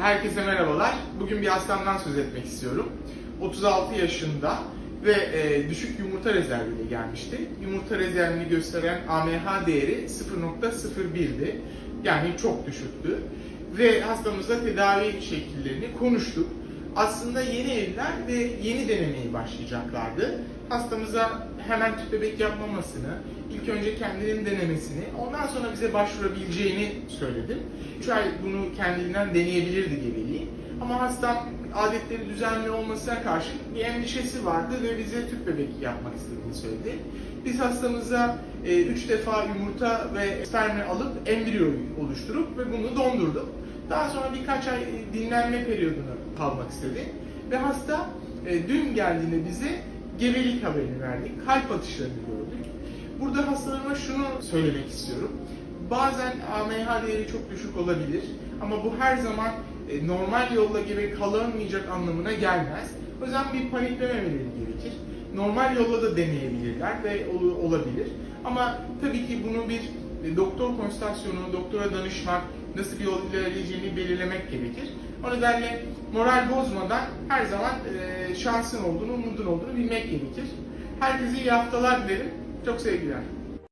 Herkese merhabalar. Bugün bir hastamdan söz etmek istiyorum. 36 yaşında ve e, düşük yumurta rezerviyle gelmişti. Yumurta rezervini gösteren AMH değeri 0.01'di. Yani çok düşüktü. Ve hastamızla tedavi şekillerini konuştuk. Aslında yeni evliler ve yeni denemeye başlayacaklardı. Hastamıza hemen tüp bebek yapmamasını, ilk önce kendinin denemesini, ondan sonra bize başvurabileceğini söyledim. 3 ay bunu kendinden deneyebilirdi gebeliği. Ama hastam adetleri düzenli olmasına karşın bir endişesi vardı ve bize tüp bebek yapmak istediğini söyledi. Biz hastamıza 3 defa yumurta ve spermi alıp embriyoyu oluşturup ve bunu dondurduk. Daha sonra birkaç ay dinlenme periyodunu kalmak istedi. Ve hasta e, dün geldiğinde bize gebelik haberini verdik. Kalp atışlarını gördük. Burada hastalarıma şunu söylemek istiyorum. Bazen AMH değeri çok düşük olabilir ama bu her zaman e, normal yolla gebe kalınmayacak anlamına gelmez. O yüzden bir paniklememeleri gerekir. Normal yolla da deneyebilirler ve ol- olabilir. Ama tabii ki bunu bir e, doktor konsültasyonu, doktora danışmak, nasıl bir yol ilerleyeceğini belirlemek gerekir. O nedenle moral bozmadan her zaman e, şansın olduğunu, umudun olduğunu bilmek gerekir. Herkese iyi haftalar dilerim. Çok sevgiler.